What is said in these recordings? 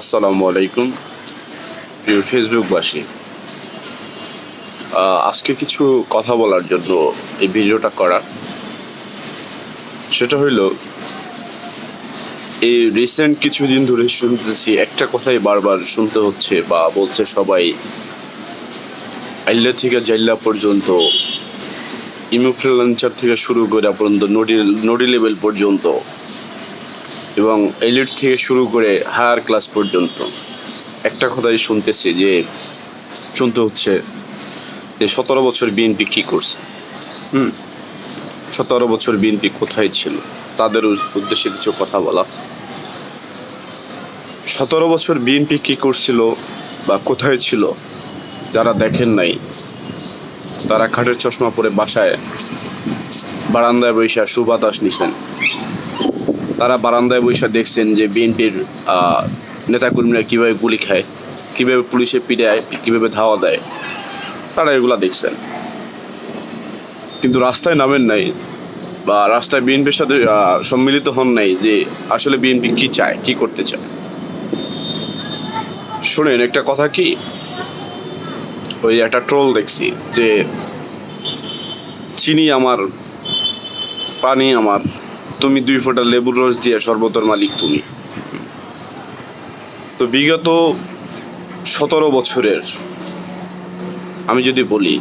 আসসালামু আলাইকুম, প্রিয় ফেসবুকবাসী। আজকে কিছু কথা বলার জন্য এই ভিডিওটা করা সেটা হইল, এই রিসেন্ট কিছুদিন ধরে শুনতেছি, একটা কথাই বারবার শুনতে হচ্ছে বা বলছে সবাই আইল্লা থেকে জাইল্লা পর্যন্ত ইমোফ্রিলাঞ্চার থেকে শুরু করে পর্যন্ত, নডি নডি লেভেল পর্যন্ত। এবং এলিট থেকে শুরু করে হায়ার ক্লাস পর্যন্ত একটা কথাই শুনতেছি যে শুনতে হচ্ছে যে সতেরো বছর বিএনপি কি করছে? হুম। সতেরো বছর বিএনপি কোথায় ছিল? তাদের উদ্দেশ্যে কিছু কথা বলা। সতেরো বছর বিএনপি কি করছিল বা কোথায় ছিল যারা দেখেন নাই তারা খাটের চশমা পরে বাসায় বারান্দায় বৈশা সুবাতাস নিছেন। তারা বারান্দায় বৈশা দেখছেন যে বিএনপির নেতাকর্মীরা কীভাবে গুলি খায়, কীভাবে পুলিশে পিড়ায় কীভাবে ধাওয়া দেয়, তারা এগুলা দেখছেন। কিন্তু রাস্তায় নামেন নাই বা রাস্তায় বিএনপির সাথে সম্মিলিত হন নাই যে আসলে বিএনপি কি চায়, কি করতে চায়। শোনেন, একটা কথা কি? ওই একটা ট্রোল দেখছি যে, চিনি আমার, পানি আমার তুমি দুই ফোঁটা লেবুর রস দিয়ে শরবতের মালিক তুমি। তো বিগত সতেরো বছরের, আমি যদি বলি,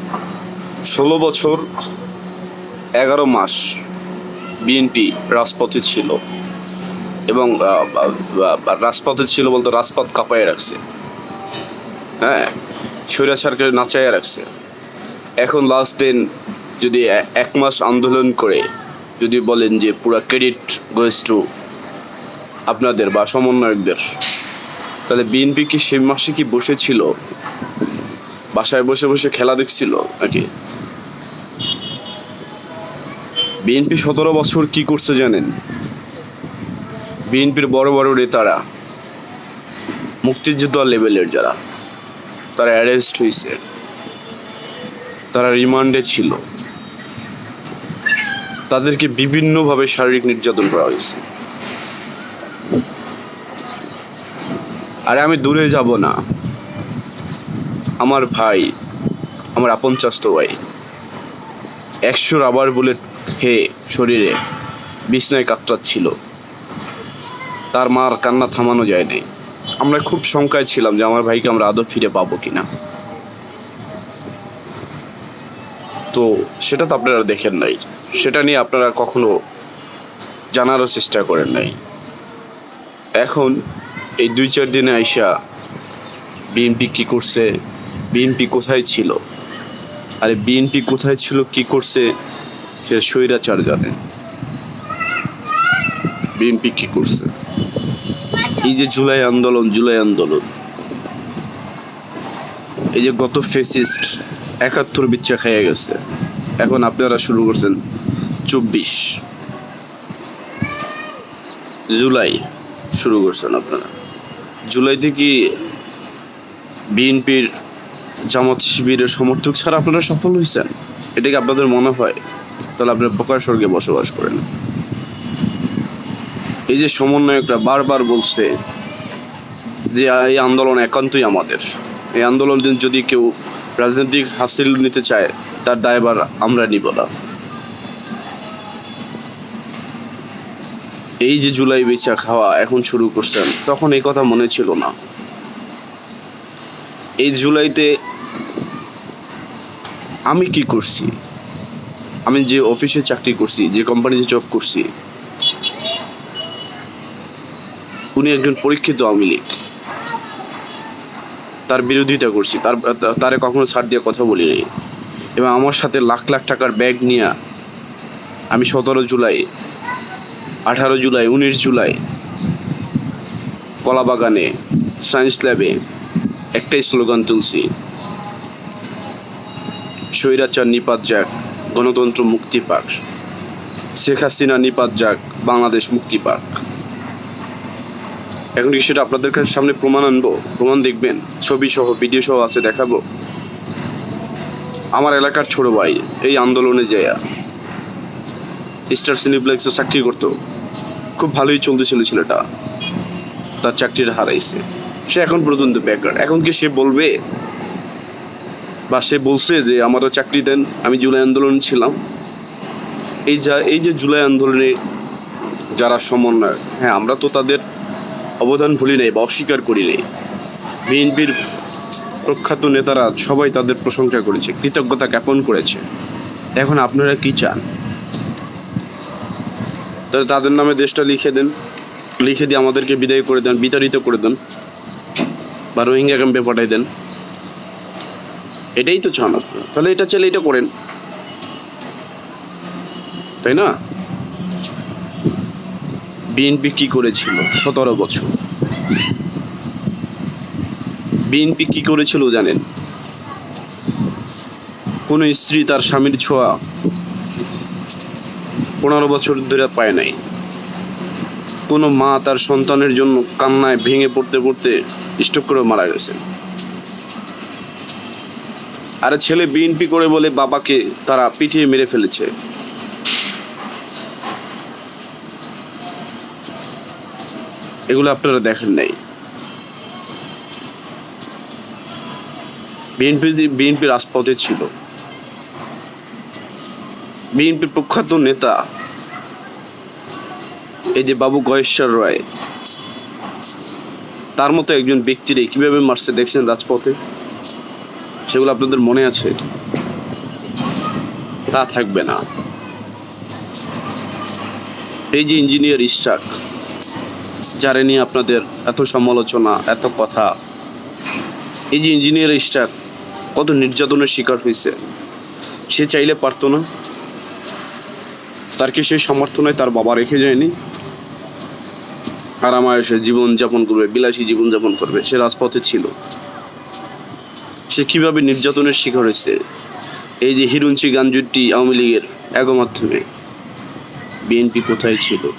ষোলো বছর, এগারো মাস বিএনপি রাজপথে ছিল এবং রাজপথে ছিল বলতে রাজপথ কাঁপায় রাখছে। হ্যাঁ স্বৈরাচারকে নাচাইয়া রাখছে। এখন লাস্ট দিন যদি এক মাস আন্দোলন করে যদি বলেন যে পুরা ক্রেডিট গোয়েস টু আপনাদের বা সমন্বয়কদের, তাহলে বিএনপি কি সে মাসে কি বসেছিল? বাসায় বসে বসে খেলা দেখছিল নাকি? বিএনপি সতেরো বছর কি করছে জানেন? বিএনপির বড় বড় নেতারা, মুক্তিযোদ্ধা লেভেলের যারা, তারা অ্যারেস্ট হয়েছে তারা রিমান্ডে ছিল। তাদেরকে বিভিন্নভাবে শারীরিক নির্যাতন করা হয়েছে। আরে আমি দূরে যাব না। আমার ভাই, আমার আপন চাস্ত ভাই, একশো রাবার বুলেট খেয়ে শরীরে বিছনায় কাতরাচ্ছিল। তার মার কান্না থামানো যায় নাই। আমরা খুব শঙ্কায় ছিলাম যে আমার ভাইকে আমরা আদৌ ফিরে পাবো কিনা। তো সেটা তো আপনারা দেখেন নাই। সেটা নিয়ে আপনারা কখনো জানারও চেষ্টা করেন নাই। এখন এই দুই চার দিনে আইসা বিএনপি কি করছে, বিএনপি কোথায় ছিল? আরে বিএনপি কোথায় ছিল, কি করছে, সে স্বৈরাচার জানে বিএনপি কি করছে? এই যে জুলাই আন্দোলন জুলাই আন্দোলন। এই যে গত ফেসিস্ট একাত্তর বিচ্ছা খাইয়ে গেছে। এখন আপনারা শুরু করছেন চব্বিশ। জুলাই শুরু করছেন আপনারা। জুলাইতে কি বিএনপির জামাত শিবিরের সমর্থক ছাড়া আপনারা সফল হয়েছেন? এটা কি আপনাদের মনে হয়? তাহলে আপনারা বোকার স্বর্গে বসবাস করেন। এই যে সমন্বয়করা বারবার বলছে যে এই আন্দোলন একান্তই আমাদের। এই আন্দোলন যদি কেউ রাজনৈতিক হাসিল নিতে চায়, তার দায়ভার আমরা নিব না। এই যে জুলাই বেচা খাওয়া এখন শুরু করছেন, তখন এই কথা মনে ছিল না। এই জুলাইতে আমি কি করছি? আমি যে অফিসে চাকরি করছি, যে কোম্পানিতে জব করছি, উনি একজন পরীক্ষিত আওয়ামী লীগ। তার বিরোধিতা করছি। তার, তারে কখনো ছাড় দিয়ে কথা বলি বলিনি এবং আমার সাথে লাখ লাখ টাকার ব্যাগ নিয়ে আমি সতেরো জুলাই, আঠারো জুলাই, উনিশ জুলাই কলাবাগানে সায়েন্স ল্যাবে একটাই স্লোগান তুলছি। স্বৈরাচার নিপাত যাক, গণতন্ত্র মুক্তি পাক। শেখ হাসিনা নিপাত যাক, বাংলাদেশ মুক্তি পাক। এখন কি সেটা আপনাদের কাছে সামনে প্রমাণ আনব, প্রমাণ দেখবেন ছবি সহ ভিডিও সহ আছে, দেখাবো। আমার এলাকার ছোট ভাই এই আন্দোলনে যায় স্টার সিনিপ্লেক্সে চাকরি করতো। খুব ভালোই চলতেছিল ছেলেটা। তার চাকরিটা হারাইছে। সে এখন পর্যন্ত বেকার এখন কি সে বলবে? বা সে বলছে যে, আমারও চাকরি দেন, আমি জুলাই আন্দোলন ছিলাম। এই যা, এই যে জুলাই আন্দোলনে যারা সমন্বয় হ্যাঁ আমরা তো তাদের অবদান ভুলি নাই বা অস্বীকার করি নাই বিএনপির প্রখ্যাত নেতারা সবাই তাদের প্রশংসা করেছে, কৃতজ্ঞতা জ্ঞাপন করেছে। এখন আপনারা কি চান? তাহলে তাদের নামে দেশটা লিখে দেন, লিখে দিয়ে আমাদেরকে বিদায় করে দেন, বিতাড়িত করে দেন, বা রোহিঙ্গা ক্যাম্পে পাঠাই দেন। এটাই তো চান আপনারা। তাহলে এটা চাইলে এটা করেন। তাই না? বিএনপি কি করেছিল? সতেরো বছর। বিএনপি কি করেছিল জানেন? কোনো স্ত্রী তার স্বামীর ছোঁয়া পনেরো বছর ধরে পায় নাই। কোনো মা তার সন্তানের জন্য কান্নায় ভেঙে পড়তে পড়তে স্ট্রোক করে মারা গেছে। আর ছেলে বিএনপি করে বলে বাবাকে তারা পিটিয়ে মেরে ফেলেছে। এগুলো আপনারা দেখেন নাই। বিএনপি বিএনপি রাজপথে ছিল। বিএনপির প্রখ্যাত নেতা এই যে বাবু গয়েশ্বর রায়, তার মতো একজন ব্যক্তিরে কীভাবে মারছে দেখছেন রাজপথে? সেগুলো আপনাদের মনে আছে? তা থাকবে না। এই যে ইঞ্জিনিয়ার ইশাক যারে নিয়ে আপনাদের এত সমালোচনা, এত কথা। এই যে ইঞ্জিনিয়ার ইশাক কত নির্যাতনের শিকার হয়েছে। সে চাইলে পারতো না। তার কি সেই সামর্থ্য নয় তার বাবা রেখে যায়নি। আরামায়েসে জীবন যাপন করবে, বিলাসী জীবনযাপন করবে। সে রাজপথে ছিল। সে কীভাবে নির্যাতনের শিকার হয়েছে? এই যে হিরুঞ্চি গাঞ্জুটি আওয়ামী লীগের একমাধ্যমে। বিএনপি কোথায় ছিল?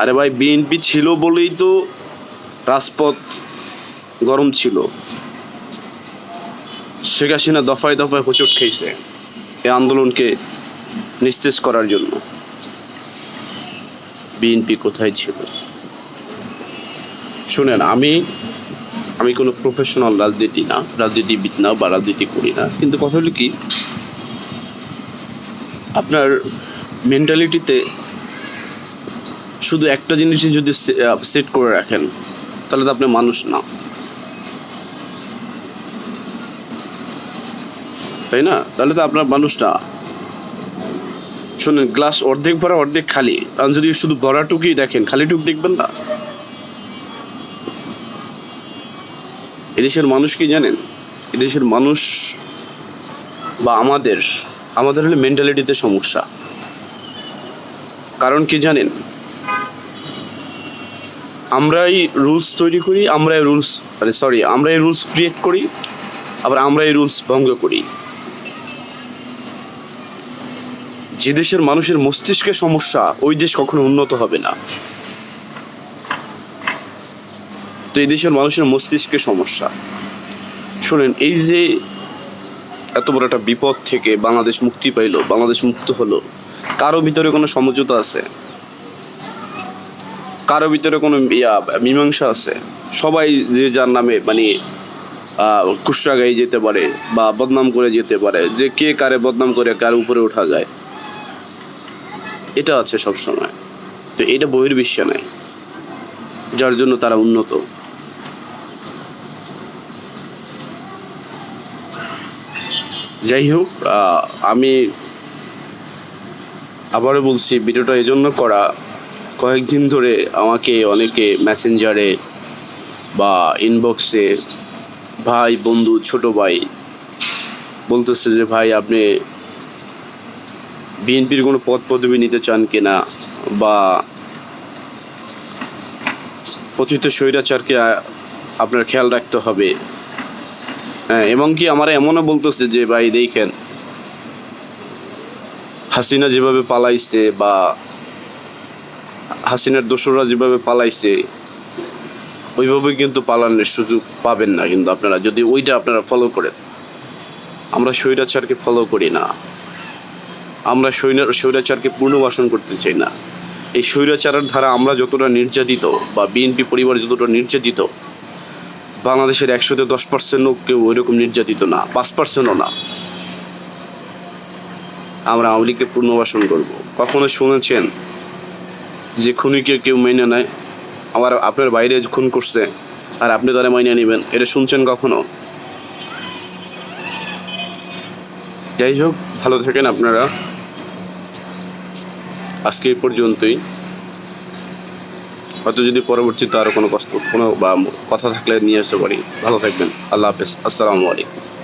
আরে ভাই, বিএনপি ছিল বলেই তো রাজপথ গরম ছিল। শেখ হাসিনা দফায় দফায় হোঁচট খেয়েছে এই আন্দোলনকে নিস্তেজ করার জন্য। বিএনপি কোথায় ছিল? শুনেন, আমি আমি কোনো প্রফেশনাল রাজনীতি না, রাজনীতিবিদ না বা রাজনীতি করি না। কিন্তু কথা হলো কি, আপনার মেন্টালিটিতে শুধু একটা জিনিসই যদি সেট করে রাখেন, তাহলে তো আপনি মানুষ না। তাই না? তাহলে তো আপনার মানুষটা শোনেন গ্লাস অর্ধেক ভরা, অর্ধেক খালি। আর যদি শুধু ভরাটুকুই দেখেন, খালিটুক দেখবেন না। এদেশের মানুষ কি জানেন? এদেশের মানুষ বা আমাদের আমাদের হলে মেন্টালিটিতে সমস্যা। কারণ কি জানেন? আমরাই রুলস তৈরি করি, আমরাই রুলস আরে সরি আমরাই রুলস ক্রিয়েট করি, আবার আমরাই রুলস ভঙ্গ করি। যে দেশের মানুষের মস্তিষ্কে সমস্যা, ওই দেশ কখনো উন্নত হবে না। তো এই দেশের মানুষের মস্তিষ্কে সমস্যা। শোনেন, এই যে এত বড় একটা বিপদ থেকে বাংলাদেশ মুক্তি পাইলো, বাংলাদেশ মুক্ত হলো, কারও ভিতরে কোনো সমঝোতা আছে? কারও ভিতরে কোনো মীমাংসা আছে? সবাই যে যার নামে মানে কুসরা গায়ে যেতে পারে বা বদনাম করে যেতে পারে, যে কে কারে বদনাম করে কার উপরে ওঠা যায়, এটা আছে সব সময় তো এটা বহির্বিশ্বে নাই, যার জন্য তারা উন্নত। যাই হোক আমি আবারও বলছি, ভিডিওটা এই জন্য করা কয়েকদিন ধরে আমাকে অনেকে মেসেঞ্জারে বা ইনবক্সে ভাই, বন্ধু, ছোট ভাই বলতেছে যে, ভাই, আপনি বিএনপির কোনো পদ পদবি নিতে চান কিনা বা পতিত স্বৈরাচারকে আপনার খেয়াল রাখতে হবে? হ্যাঁ কি আমার এমনও বলতেছে যে, ভাই, দেখেন, হাসিনা যেভাবে পালাইছে বা হাসিনার দোসররা যেভাবে পালাইছে ওইভাবে কিন্তু পালানোর সুযোগ পাবেন না কিন্তু আপনারা। যদি ওইটা আপনারা ফলো করেন। আমরা স্বৈরাচারকে ফলো করি না। আমরা স্বৈরাচারকে পুনর্বাসন করতে চাই না। এই স্বৈরাচারের ধারা আমরা যতটা নির্যাতিত বা বিএনপি পরিবার যতটা নির্যাতিত, বাংলাদেশের একশোতে দশ পার্সেন্টও কেউ ওইরকম নির্যাতিত না, পাঁচ পার্সেন্টও না। আমরা আওয়ামী লীগকে পুনর্বাসন করব। কখনো শুনেছেন যে খুনিকে কেউ মেনে নেয়, আবার আপনার বাইরে খুন করছে, আর আপনি তারা মাইনে নেবেন, এটা শুনছেন কখনো? যাই হোক, ভালো থাকেন আপনারা। আজকে এই পর্যন্তই। হয়তো যদি পরবর্তীতে আরও কোনো কষ্ট, কোনো বা কথা থাকলে নিয়ে আসতে পারি। ভালো থাকবেন। আল্লাহ হাফেজ। আসসালামু আলাইকুম।